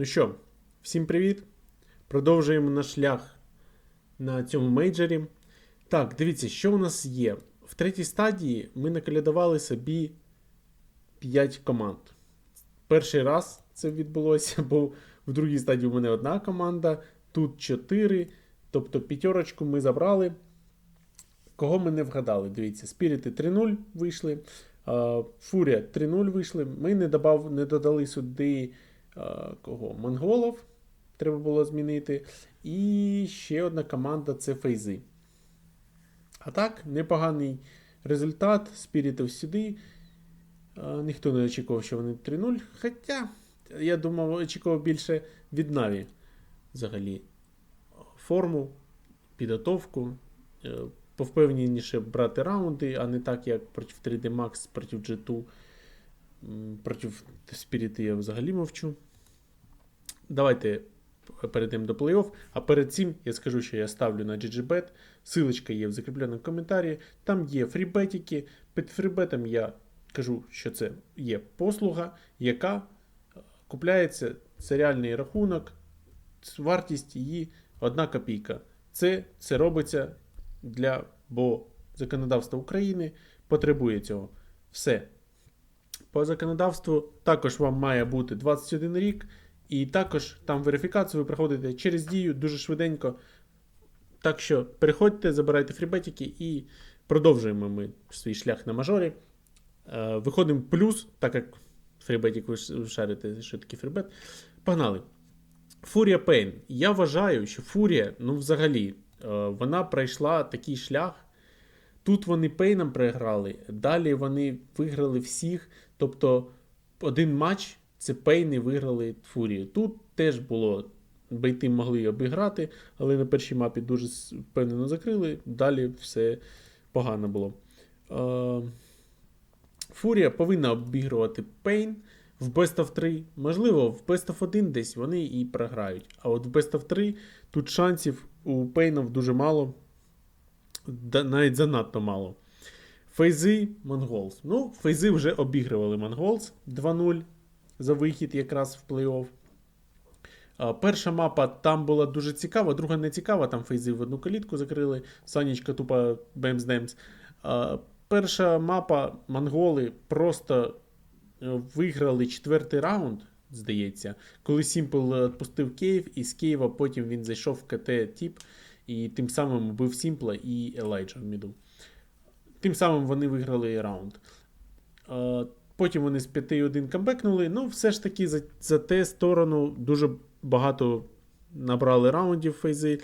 Ну що, всім привіт! Продовжуємо наш шлях на цьому мейджорі. Так, дивіться, що у нас є. В третій стадії ми накалядували собі 5 команд. Перший раз це відбулося, бо в другій стадії у мене одна команда, тут 4. Тобто п'ятерочку ми забрали. Кого ми не вгадали? Дивіться, Спіріти 3-0 вийшли. Фурія 3-0 вийшли. Ми не, добав, не додали сюди кого? Монголов. Треба було змінити. І ще одна команда це Фейзи. А так, непоганий результат. Спірітів сюди. Ніхто не очікував, що вони 3-0. Хоча, я думав, очікував більше від Наві. Взагалі. Форму, підготовку. е, Повпевненіше брати раунди, а не так, як проти 3D Max, проти G2. Проти Spirit я взагалі мовчу. Давайте перейдемо до плей-офф. А перед цим я скажу, що я ставлю на GGBet. Силочка є в закріпленому коментарі. Там є фрібетики. Під фрібетом я кажу, що це є послуга, яка е, купляється. Це реальний рахунок, вартість її 1 копійка. Це, це робиться для, бо законодавство України потребує цього. Все. По законодавству також вам має бути 21 рік, і також там верифікацію ви проходите через дію дуже швиденько. Так що переходьте, забирайте фрібетики і продовжуємо ми свій шлях на мажорі. Е, виходимо плюс, так як фрібетик ви ви шарите, що таке фрібет. Погнали. Фурія Пейн. Я вважаю, що Фурія, ну взагалі, е, вона пройшла такий шлях. Тут вони Пейном програли, далі вони виграли всіх. Тобто один матч це Пейни виграли Фурію. Тут теж було. Бейти могли обіграти, але на першій мапі дуже впевнено закрили. Далі все погано було. Фурія повинна обігрувати Пейн в Best of 3. Можливо, в Best of 1 десь вони і програють. А от в Best of 3 тут шансів у Пейнов дуже мало. Навіть занадто мало. Фейзи Монголс. Ну, Фейзи вже обігрували Монголс 2-0 за вихід якраз в плей-офф. Перша мапа там була дуже цікава, друга не цікава, там фейзи в одну калітку закрили. Санічка тупо бемс-демс. Перша мапа монголи просто е, виграли четвертий раунд, здається, коли Сімпл відпустив Київ, і з Києва потім він зайшов в КТ Тіп і тим самим убив Сімпла і Елайджа в міду. Тим самим вони виграли раунд. Потім вони з 5-1 камбекнули. Ну, все ж таки, за, за те сторону дуже багато набрали раундів фейзи.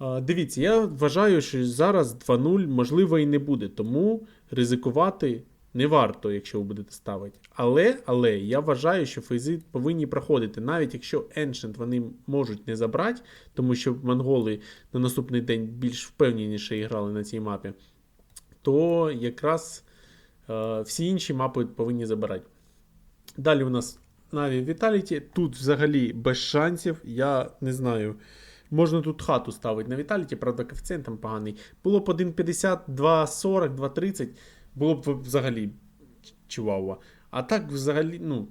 Е, Дивіться, я вважаю, що зараз 2-0 можливо і не буде, тому ризикувати не варто, якщо ви будете ставити. Але, але я вважаю, що фейзи повинні проходити, навіть якщо Ancient вони можуть не забрати, тому що монголи на наступний день більш впевненіше грали на цій мапі, то якраз всі інші мапи повинні забирати. Далі у нас Na'Vi Vitality. Тут взагалі без шансів. Я не знаю. Можна тут хату ставити на Vitality, правда, коефіцієнт там поганий. Було б 1,50, 2,40, 2,30. Було б взагалі чувава. А так, взагалі, ну,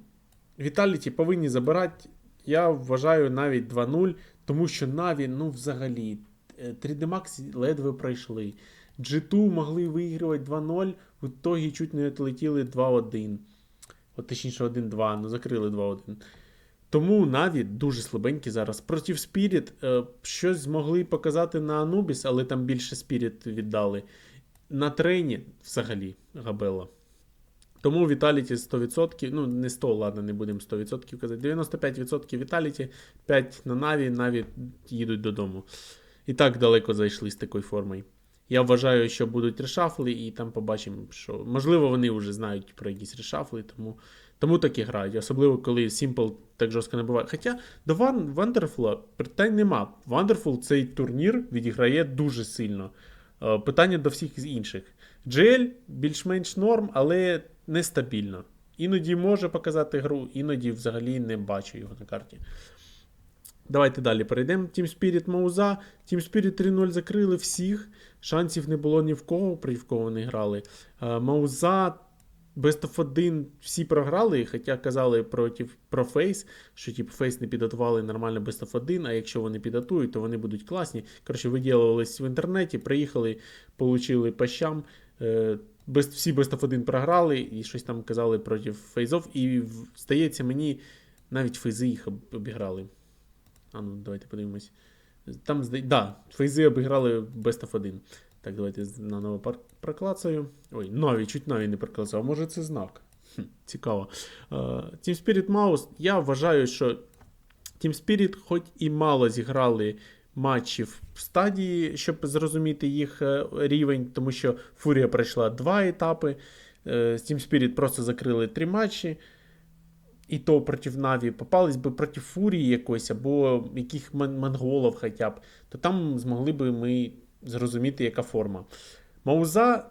Vitality повинні забирати. Я вважаю навіть 2-0, тому що Na'Vi, ну, взагалі, е, 3D Max ледве пройшли. G2 могли вигрувати 2-0, в ітогі чуть не отлетіли 2-1. От точніше 1-2, ну закрили 2-1. Тому Наві дуже слабенькі зараз. Проти Spirit е, щось змогли показати на Anubis, але там більше Spirit віддали. На трейні взагалі Габела. Тому Vitality 100%, ну не 100, ладно, не будемо 100% казати. 95% Vitality, 5 на Наві, Наві їдуть додому. І так далеко зайшли з такою формою. Я вважаю, що будуть решафли, і там побачимо, що можливо вони вже знають про якісь решафли, тому, тому так і грають. Особливо, коли Simple так жорстко не буває. Хоча до Ван- Wonderful питань нема. Wonderful цей турнір відіграє дуже сильно. Е, Питання до всіх інших. GL більш-менш норм, але нестабільно. Іноді може показати гру, іноді взагалі не бачу його на карті. Давайте далі перейдемо. Team Spirit Мауза. Team Spirit 3-0 закрили всіх. Шансів не було ні в кого, при в кого вони грали. Е, Мауза Best of 1 всі програли, хоча казали проти, про Фейс, що типу, Фейс не підготували нормально Best of 1, а якщо вони підготують, то вони будуть класні. Коротше, виділились в інтернеті, приїхали, получили по щам. Е, без, всі Best of 1 програли і щось там казали проти фейзов. І здається, мені навіть фейзи їх обіграли. А ну, давайте подивимось. Там, да, фейзи обіграли Best of 1. Так, давайте наново проклацаю. Ой, Наві, чуть Наві не проклацав. Може це знак. Хм, цікаво. Е, Team Spirit Mouse, я вважаю, що Team Spirit хоч і мало зіграли матчів в стадії, щоб зрозуміти їх е, рівень, тому що Фурія пройшла два етапи. е, Team Spirit просто закрили три матчі. І то проти Наві попались би проти Фурії якоїсь, або яких мон- монголів хоча б, то там змогли би ми зрозуміти, яка форма. Мауза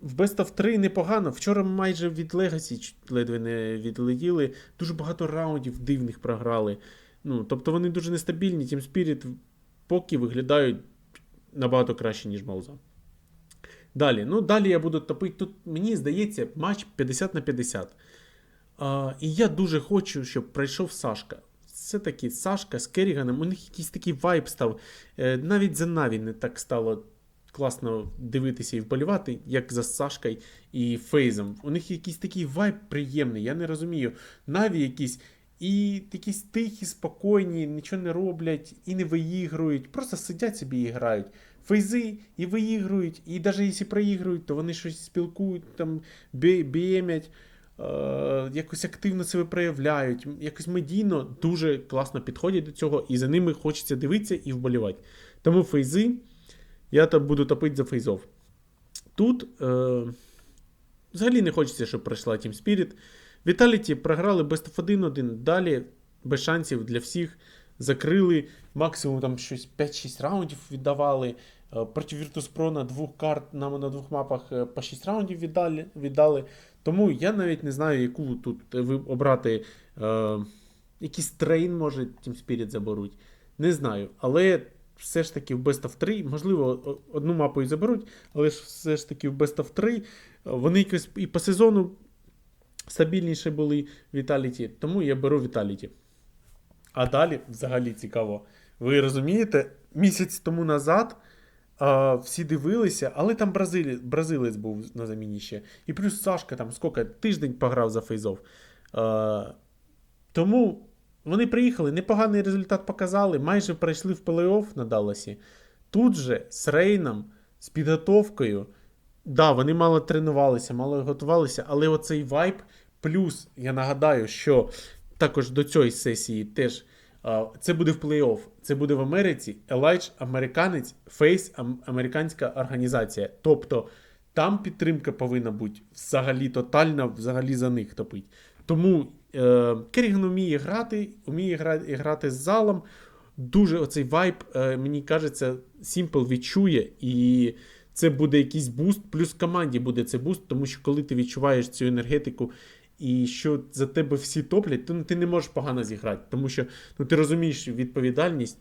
в Best of 3 непогано. Вчора майже від Legacy ледве не відлетіли. Дуже багато раундів дивних програли. Ну, тобто вони дуже нестабільні. Team Spirit поки виглядають набагато краще, ніж Мауза. Далі. Ну, далі я буду топити. Тут, мені здається, матч 50 на 50. І я дуже хочу, щоб пройшов Сашка. Все-таки Сашка з Керіганом, у них якийсь такий вайб став. Е, навіть за Наві не так стало класно дивитися і вболівати, як за Сашкою і Фейзом. У них якийсь такий вайб приємний, я не розумію. Наві якісь і якісь тихі, спокійні, нічого не роблять і не виігрують, просто сидять собі і грають. Фейзи і виігрують, і навіть якщо проігрують, то вони щось спілкують, там б'ємять, якось активно себе проявляють, якось медійно дуже класно підходять до цього, і за ними хочеться дивитися і вболівати. Тому фейзи, я там буду топити за фейзов. Тут е, взагалі не хочеться, щоб пройшла Team Spirit. Віталіті програли без of 1-1, далі без шансів для всіх. Закрили, максимум там щось 5-6 раундів віддавали. Е, Проти Virtus.pro на двох карт нам на двох мапах е, по 6 раундів віддали. віддали. Тому я навіть не знаю, яку тут обрати. Е, якийсь трейн, може, Team Spirit заберуть. Не знаю. Але все ж таки в Best of 3, можливо, одну мапу і заберуть, але ж все ж таки в Best of 3 е, вони якось і по сезону стабільніше були Віталіті, тому я беру Віталіті. А далі взагалі цікаво. Ви розумієте, місяць тому назад а, всі дивилися, але там бразилі, бразилець був на заміні ще. І плюс Сашка там скільки тиждень пограв за фейзов. А, тому вони приїхали, непоганий результат показали, майже пройшли в плей-офф на Далласі. Тут же з Рейном, з підготовкою. Да, вони мало тренувалися, мало готувалися, але оцей вайб. Плюс, я нагадаю, що також до цієї сесії теж це буде в плей-офф, це буде в Америці. Елайдж американець, Фейс американська організація. Тобто там підтримка повинна бути взагалі тотальна, взагалі за них топить. Тому е, Керріган вміє грати, вміє грати, грати з залом. Дуже оцей вайб, е, мені кажеться, Simple відчує, і це буде якийсь буст, плюс команді буде це буст, тому що коли ти відчуваєш цю енергетику і що за тебе всі топлять, то ну, ти не можеш погано зіграти, тому що ну, ти розумієш відповідальність,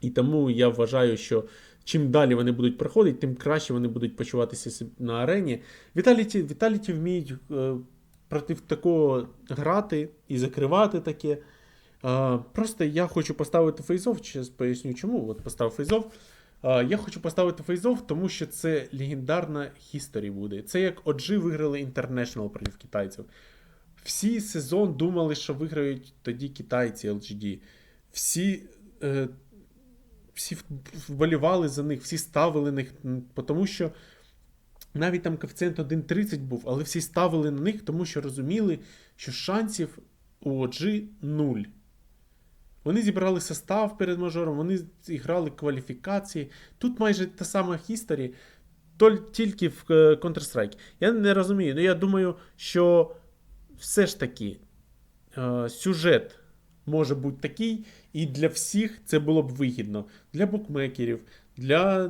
і тому я вважаю, що чим далі вони будуть проходити, тим краще вони будуть почуватися на арені. Віталіті, Віталіті вміють е, проти такого грати і закривати таке. Е, просто я хочу поставити фейзов, зараз поясню чому. От поставив фейзов. Е, я хочу поставити фейзов, тому що це легендарна хісторі буде. Це як OG виграли International проти китайців. Всі сезон думали, що виграють тоді китайці LGD. Всі, е, всі вболівали за них, всі ставили на них, тому що навіть там коефіцієнт 1.30 був, але всі ставили на них, тому що розуміли, що шансів у OG нуль. Вони зібрали состав перед мажором, вони зіграли кваліфікації. Тут майже та сама хісторі, тільки в е, Counter-Strike. Я не розумію. Ну я думаю, що все ж таки е, сюжет може бути такий, і для всіх це було б вигідно. Для букмекерів, для е,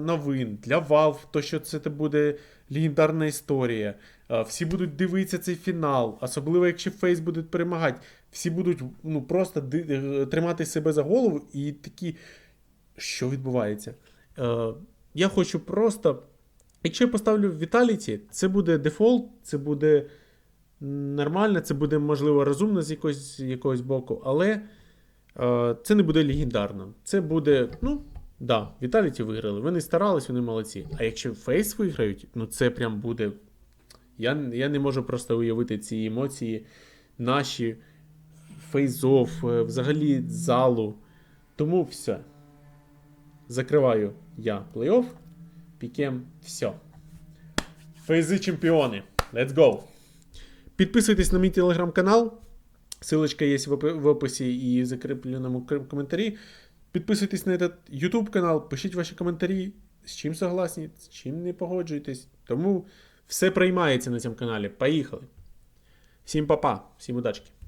новин, для Valve, то що це буде легендарна історія. Е, Всі будуть дивитися цей фінал, особливо якщо Фейс буде перемагати. Всі будуть ну, просто тримати себе за голову і такі, що відбувається. Е, я хочу просто Якщо я поставлю Vitality, це буде дефолт, це буде нормально, це буде, можливо, розумно з якогось, якогось боку, але е, це не буде легендарно. Це буде, ну, да, Vitality виграли. Вони старались, вони молодці. А якщо Face виграють, ну це прям буде. Я, я не можу просто уявити ці емоції наші, фейзов, е, взагалі залу. Тому все. Закриваю я плей-офф. Пікем все. Фейзи чемпіони. Let's go! Підписуйтесь на мій телеграм-канал. Силочка є в описі і в закріпленому коментарі. Підписуйтесь на этот YouTube канал, пишіть ваші коментарі, з чим согласні, з чим не погоджуєтесь. Тому все приймається на цьому каналі. Поїхали! Всім па-па, всім удачки!